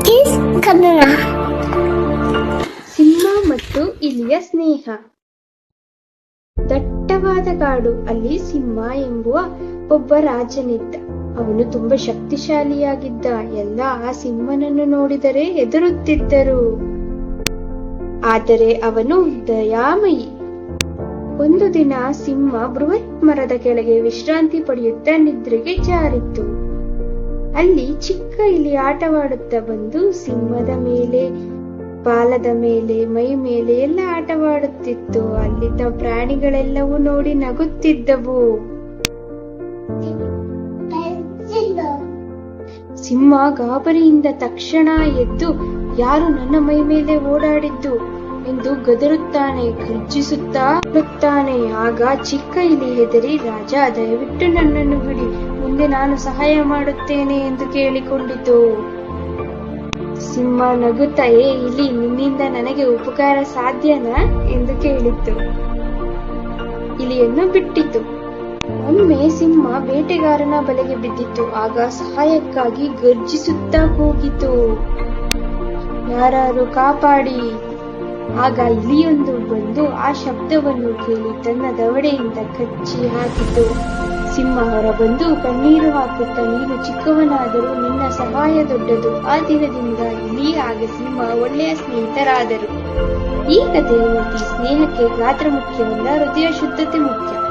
Kiss Kannada ಸಿಂಹ ಮತ್ತು ಇಲಿಯ ಸ್ನೇಹ. ದಟ್ಟವಾದ ಕಾಡು, ಅಲ್ಲಿ ಸಿಂಹ ಎಂಬುವ ಒಬ್ಬ ರಾಜನಿದ್ದ. ಅವನು ತುಂಬಾ ಶಕ್ತಿಶಾಲಿಯಾಗಿದ್ದ. ಎಲ್ಲ ಆ ಸಿಂಹನನ್ನು ನೋಡಿದರೆ ಹೆದರುತ್ತಿದ್ದರು. ಆದರೆ ಅವನು ದಯಾಮಯಿ. ಒಂದು ದಿನ ಸಿಂಹ ಬೃಹತ್ ಮರದ ಕೆಳಗೆ ವಿಶ್ರಾಂತಿ ಪಡೆಯುತ್ತಾ ನಿದ್ರೆಗೆ ಜಾರಿತ್ತು. ಅಲ್ಲಿ ಚಿಕ್ಕ ಇಲ್ಲಿ ಆಟವಾಡುತ್ತಾ ಬಂದು ಸಿಂಹದ ಮೇಲೆ, ಬಾಲದ ಮೇಲೆ, ಮೈ ಮೇಲೆ ಎಲ್ಲ ಆಟವಾಡುತ್ತಿತ್ತು. ಅಲ್ಲಿದ್ದ ಪ್ರಾಣಿಗಳೆಲ್ಲವೂ ನೋಡಿ ನಗುತ್ತಿದ್ದವು. ಸಿಂಹ ಗಾಬರಿಯಿಂದ ತಕ್ಷಣ ಎದ್ದು, ಯಾರು ನನ್ನ ಮೈ ಮೇಲೆ ಓಡಾಡಿದ್ದು? ಎಂದು ಗದರುತ್ತಾನೆ ಗರ್ಜಿಸುತ್ತಾ ಬರುತ್ತಾನೆ ಆಗ ಚಿಕ್ಕ ಇಲಿ ಹೆದರಿ ರಾಜ, ದಯವಿಟ್ಟು ನನ್ನನ್ನು ಬಿಡಿ. ಮುಂದೆ ನಾನು ಸಹಾಯ ಮಾಡುತ್ತೇನೆ ಎಂದು ಕೇಳಿಕೊಂಡಿತು. ಸಿಂಹ ನಗುತ್ತಾ, ಏ ಇಲಿ ನಿನ್ನಿಂದ ನನಗೆ ಉಪಕಾರ ಸಾಧ್ಯನಾ? ಎಂದು ಕೇಳಿತು ಇಲಿಯನ್ನು ಬಿಟ್ಟಿತು. ಒಮ್ಮೆ ಸಿಂಹ ಬೇಟೆಗಾರನ ಬಲೆಗೆ ಬಿದ್ದಿತ್ತು ಆಗ ಸಹಾಯಕ್ಕಾಗಿ ಗರ್ಜಿಸುತ್ತಾ ಹೋಗಿತು. ಯಾರು ಕಾಪಾಡಿ. ಆಗ ಇಲಿಯೊಂದು ಬಂದು ಆ ಶಬ್ದವನ್ನು ಕೇಳಿ ತನ್ನ ದವಡೆಯಿಂದ ಕಚ್ಚಿ ಹಾಕಿತು. ಸಿಂಹ ಹೊರಬಂದು ಕಣ್ಣೀರು ಹಾಕುತ್ತಾ, ನೀನು ಚಿಕ್ಕವನಾದರೂ ನಿನ್ನ ಸಹಾಯ ದೊಡ್ಡದು. ಆ ದಿನದಿಂದ ಇಲಿ ಹಾಗೆ ಸಿಂಹ ಒಳ್ಳೆಯ ಸ್ನೇಹಿತರಾದರು. ಈ ಕಥೆಯ ಸ್ನೇಹಕ್ಕೆ ಗಾತ್ರ ಮುಖ್ಯವಲ್ಲ ಹೃದಯ ಶುದ್ಧತೆ ಮುಖ್ಯ.